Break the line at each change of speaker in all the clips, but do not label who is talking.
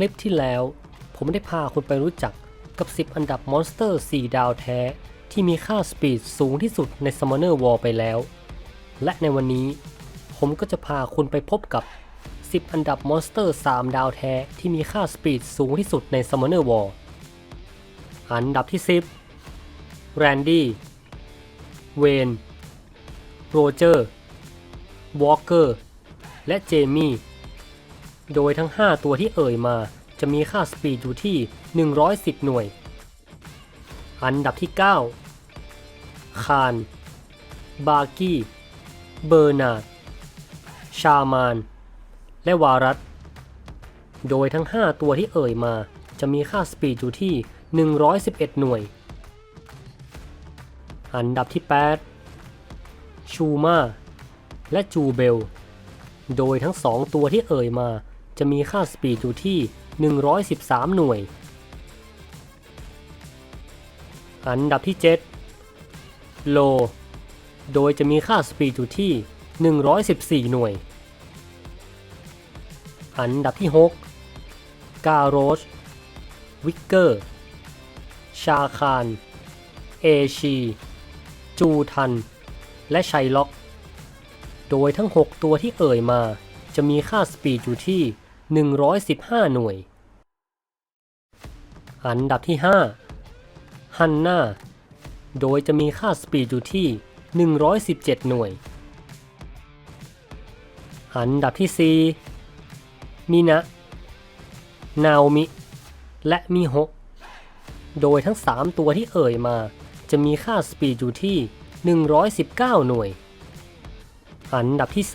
ลิปที่แล้ว ผมได้พาคุณไปรู้จักกับ 10 อันดับมอนสเตอร์ 4 ดาวแท้ ที่มีค่าสปีดสูงที่สุดใน Summoner War ไปแล้ว และในวันนี้ ผมก็จะพาคุณไปพบกับ 10 อันดับมอนสเตอร์ 3 ดาวแท้ ที่มีค่าสปีดสูงที่สุดใน Summoner War อันดับที่ 10 แรนดี้ เวน โรเจอร์ วอลเกอร์ และเจมี่ โดยทั้ง 5 ตัวที่เอ่ยมา จะมีค่าสปีดอยู่ที่ 110 หน่วย อันดับที่ 9 คาน บาร์กี้ เบอร์นาด ชามาน และวารัต โดยทั้ง 5 ตัวที่เอ่ยมาจะมีค่าสปีดอยู่ที่ 111 หน่วย อันดับที่ 8 ชูมา และจูเบล โดยทั้ง 2 ตัวที่เอ่ยมาจะมีค่าสปีดอยู่ที่ 113 หน่วย อันดับที่ 7 โล โดยจะมีค่าสปีดอยู่ที่ 114 หน่วย อันดับที่ 6 กาโรช วิกเกอร์ ชาคานเอชี จูทัน และชัยล็อก โดยทั้ง 6 ตัวที่เอ่ยมาจะมีค่าสปีดอยู่ที่ 115 หน่วย อันดับที่ 5 ฮันนาโดยจะมีค่าสปีดอยู่ที่ 117 หน่วย อันดับที่ 4 มินะ นาโอมิ และมิโฮโดยทั้ง 3 ตัวที่เอ่ยมา จะมีค่าสปีดอยู่ที่ 119 หน่วย อันดับที่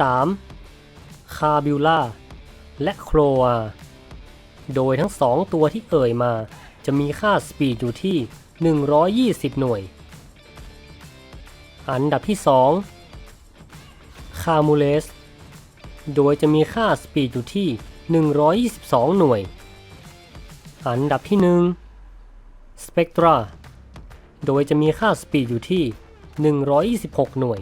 3 คาบิลล่า และโครอา โดยทั้ง 2 ตัวที่เอ่ยมา จะมีค่าสปีดอยู่ที่ 120 หน่วย อันดับที่ 2 คามูเลส โดยจะมีค่าสปีดอยู่ที่ 122 หน่วย อันดับที่ 1 สเปกตรา โดยจะมีค่าสปีดอยู่ที่ 126 หน่วย